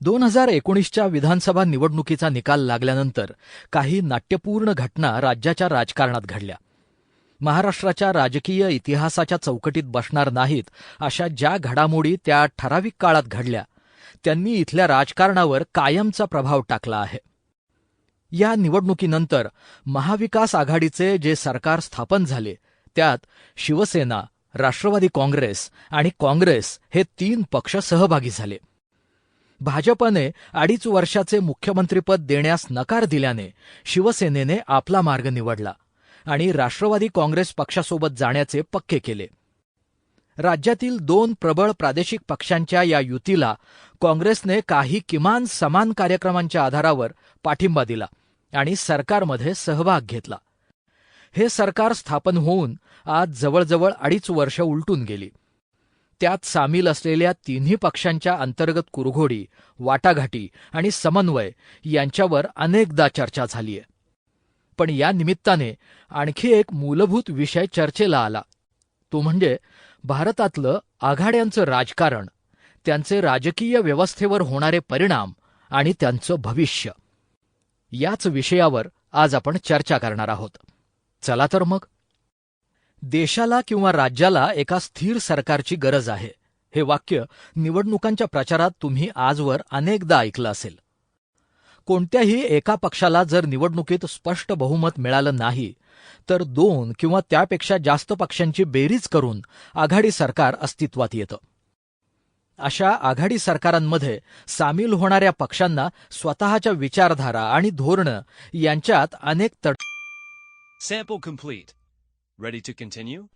दोन हजार एकोणीसच्या विधानसभा निवडणुकीचा निकाल लागल्यानंतर काही नाट्यपूर्ण घटना राज्याच्या राजकारणात घडल्या. महाराष्ट्राच्या राजकीय इतिहासाच्या चौकटीत बसणार नाहीत अशा ज्या घडामोडी त्या ठराविक काळात घडल्या त्यांनी इथल्या राजकारणावर कायमचा प्रभाव टाकला आहे. या निवडणुकीनंतर महाविकास आघाडीचे जे सरकार स्थापन झाले त्यात शिवसेना राष्ट्रवादी काँग्रेस आणि काँग्रेस हे तीन पक्ष सहभागी झाले. भाजपने अडीच वर्षाचे मुख्यमंत्रीपद देण्यास नकार दिल्याने शिवसेनेने आपला मार्ग निवडला आणि राष्ट्रवादी काँग्रेस पक्षासोबत जाण्याचे पक्के केले. राज्यातील दोन प्रबळ प्रादेशिक पक्षांच्या या युतीला काँग्रेसने काही किमान समान कार्यक्रमांच्या आधारावर पाठिंबा दिला आणि सरकारमध्ये सहभाग घेतला. हे सरकार स्थापन होऊन आज जवळजवळ अडीच वर्ष उलटून गेली. त्यात सामील असलेल्या तिन्ही पक्षांच्या अंतर्गत कुरघोडी वाटाघाटी आणि समन्वय यांच्यावर अनेकदा चर्चा झालीय पण या निमित्ताने आणखी एक मूलभूत विषय चर्चेला आला. तो म्हणजे भारतातलं आघाड्यांचं राजकारण त्यांचे राजकीय व्यवस्थेवर होणारे परिणाम आणि त्यांचं भविष्य. याच विषयावर आज आपण चर्चा करणार आहोत. चला तर मग. देशाला किंवा राज्याला एका स्थिर सरकारची गरज आहे. हे वाक्य निवडणुकांच्या प्रचारात तुम्ही आजवर अनेकदा ऐकलं असेल. कोणत्याही एका पक्षाला जर निवडणुकीत स्पष्ट बहुमत मिळालं नाही तर दोन किंवा त्यापेक्षा जास्त पक्षांची बेरीज करून आघाडी सरकार अस्तित्वात येतं. अशा आघाडी सरकारांमध्ये सामील होणाऱ्या पक्षांना स्वतःच्या विचारधारा आणि धोरणं यांच्यात अनेक तड Sample. Ready to continue?